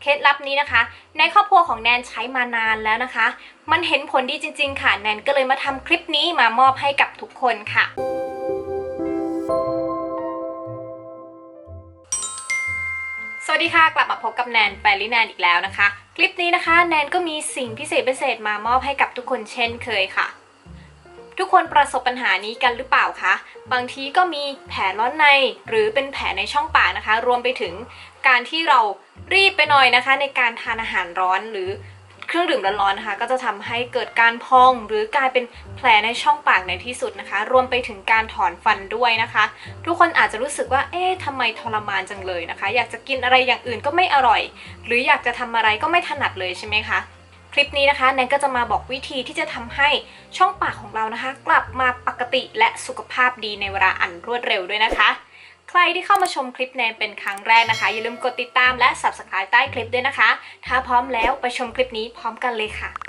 เคล็ดลับนี้นะคะ ในครอบครัวของแนนใช้มานานแล้วนะคะ มันเห็นผลดีจริง ๆ ค่ะ แนนก็เลยมาทำคลิปนี้มามอบให้กับทุกคนค่ะสวัสดีค่ะ กลับมาพบกับแนนแฟรี่แนนอีกแล้วนะคะ คลิปนี้นะคะ แนนก็มีสิ่งพิเศษพิเศษมามอบให้กับทุกคนเช่นเคยค่ะ ทุกคนประสบปัญหานี้กันหรือเปล่าคะ บางทีก็มีแผลร้อนในหรือเป็นแผลในช่องปากนะคะ รวมไปถึงการที่เรารีบไปหน่อยนะคะ ในการทานอาหารร้อนหรือเครื่องดื่มร้อนๆนะคะ ก็จะทำให้เกิดการพองหรือกลายเป็นแผลในช่องปากในที่สุดนะคะ รวมไปถึงการถอนฟันด้วยนะคะ ทุกคนอาจจะรู้สึกว่า เอ๊ะทำไมทรมานจังเลยนะคะ อยากจะกินอะไรอย่างอื่นก็ไม่อร่อย หรืออยากจะทำอะไรก็ไม่ถนัดเลยใช่ไหมคะ ลิปนี้นะคะแนนก็จะมาบอกวิธีที่จะทำให้ช่องปากของเรานะคะ กลับมาปกติและสุขภาพดีในเวลาอันรวดเร็วด้วยนะคะ ใครที่เข้ามาชมคลิปแนนเป็นครั้งแรกนะคะ อย่าลืมกดติดตามและ subscribe ใต้คลิปด้วยนะคะ ถ้าพร้อมแล้วไปชมคลิปนี้พร้อมกันเลยค่ะ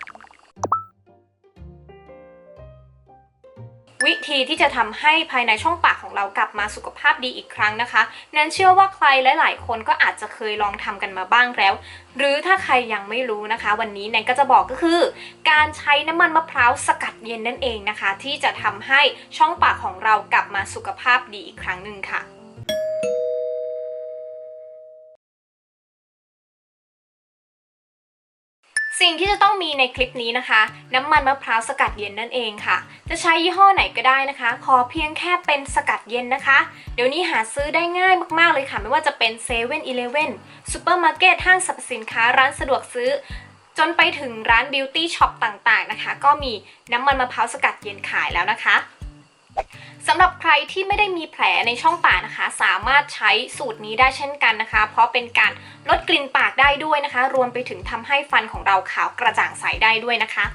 วิธีที่จะทำให้ภายในช่องปากของเรากลับมาสุขภาพดีอีกครั้งนะคะแนนเชื่อว่าใครหลาย ๆ คนก็อาจจะเคยลองทำกันมาบ้างแล้ว หรือถ้าใครยังไม่รู้นะคะ วันนี้แนนก็จะบอกก็คือ การใช้น้ำมันมะพร้าวสกัดเย็นนั่นเองนะคะ ที่จะทำให้ช่องปากของเรากลับมาสุขภาพดีอีกครั้งหนึ่งค่ะ สิ่งที่จะต้องมีในคลิปนี้นะคะ น้ำมันมะพร้าวสกัดเย็นนั่นเองค่ะ จะใช้ยี่ห้อไหนก็ได้นะคะ ขอเพียงแค่เป็นสกัดเย็นนะคะ เดี๋ยวนี้หาซื้อได้ง่ายมากๆเลยค่ะ ไม่ว่าจะเป็นเซเว่นอีเลฟเว่นซูเปอร์มาร์เก็ตห้างสรรพสินค้าร้านสะดวกซื้อ จนไปถึงร้านบิวตี้ช็อปต่างๆนะคะ ก็มีน้ำมันมะพร้าวสกัดเย็นขายแล้วนะคะ สำหรับใครที่ไม่ได้มีแผลในช่องปากนะคะ สามารถใช้สูตรนี้ได้เช่นกันนะคะ เพราะเป็นการลดกลิ่นปากได้ด้วยนะคะ รวมไปถึงทำให้ฟันของเราขาวกระจ่างใสได้ด้วยนะคะ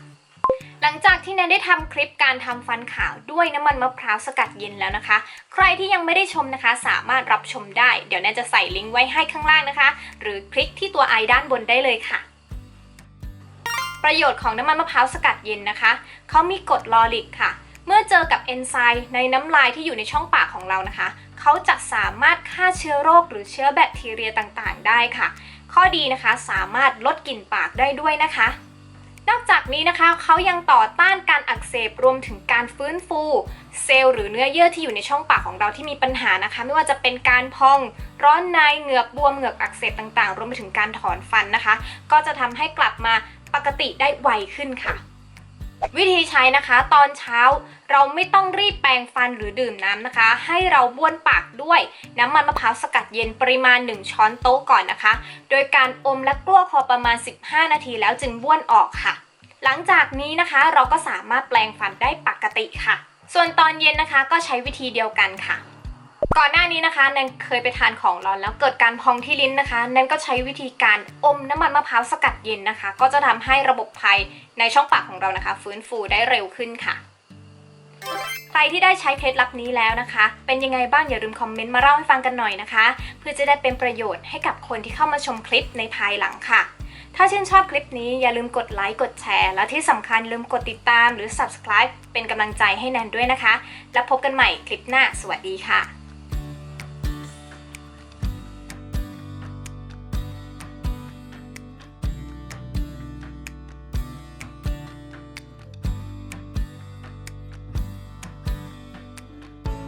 หลังจากที่แนนได้ทำคลิปการทำฟันขาวด้วยน้ำมันมะพร้าวสกัดเย็นแล้วนะคะ ใครที่ยังไม่ได้ชมนะคะ สามารถรับชมได้ เดี๋ยวแนนจะใส่ลิงก์ไว้ให้ข้างล่างนะคะ หรือคลิกที่ตัวไอด้านบนได้เลยค่ะประโยชน์ของน้ำมันมะพร้าวสกัดเย็นนะคะ เขามีกรดลอริกค่ะ เมื่อเจอกับเอนไซม์ในน้ำลายที่อยู่ในช่องปากของเรานะคะ เขาจะสามารถฆ่าเชื้อโรคหรือเชื้อแบคทีเรียต่างๆ ได้ค่ะ ข้อดีนะคะสามารถลดกลิ่นปากได้ด้วยนะคะ นอกจากนี้นะคะเขายังต่อต้านการอักเสบรวมถึงการฟื้นฟู เซลล์หรือเนื้อเยื่อที่อยู่ในช่องปากของเราที่มีปัญหานะคะ ไม่ว่าจะเป็นการพองร้อนในเหงือกบวมเหงือกอักเสบต่างๆ รวมไปถึงการถอนฟันนะคะ ก็จะทำให้กลับมาปกติได้ไวขึ้นค่ะ วิธีใช้นะคะตอนเช้าเราไม่ต้องรีบแปรงฟันหรือดื่มน้ำนะคะ ให้เราบ้วนปากด้วยน้ำมันมะพร้าวสกัดเย็นปริมาณ 1 ช้อนโต๊ะก่อนนะคะ โดยการอมและกลั้วคอประมาณ 15 นาทีแล้วจึงบ้วนออกค่ะ หลังจากนี้นะคะเราก็สามารถแปลงฟันได้ปกติค่ะ ส่วนตอนเย็นนะคะก็ใช้วิธีเดียวกันค่ะ ก่อนหน้านี้นะคะแนนเคยไปทานของร้อนแล้วเกิดการพองที่ลิ้นนะคะแนนก็ใช้วิธีการอมน้ำมันมะพร้าวสกัดเย็นนะคะ ก็จะทำให้ระบบภายในช่องปากของเรานะคะ ฟื้นฟูได้เร็วขึ้นค่ะ ใครที่ได้ใช้เคล็ดลับนี้แล้วนะคะ เป็นยังไงบ้างอย่าลืมคอมเมนต์มาเล่าให้ฟังกันหน่อยนะคะ เพื่อจะได้เป็นประโยชน์ให้กับคนที่เข้ามาชมคลิปในภายหลังค่ะ ถ้าชื่นชอบคลิปนี้อย่าลืมกดไลค์กดแชร์ และที่สำคัญลืมกดติดตามหรือ subscribe เป็นกำลังใจให้แนนด้วยนะคะ แล้วพบกันใหม่คลิปหน้า สวัสดีค่ะ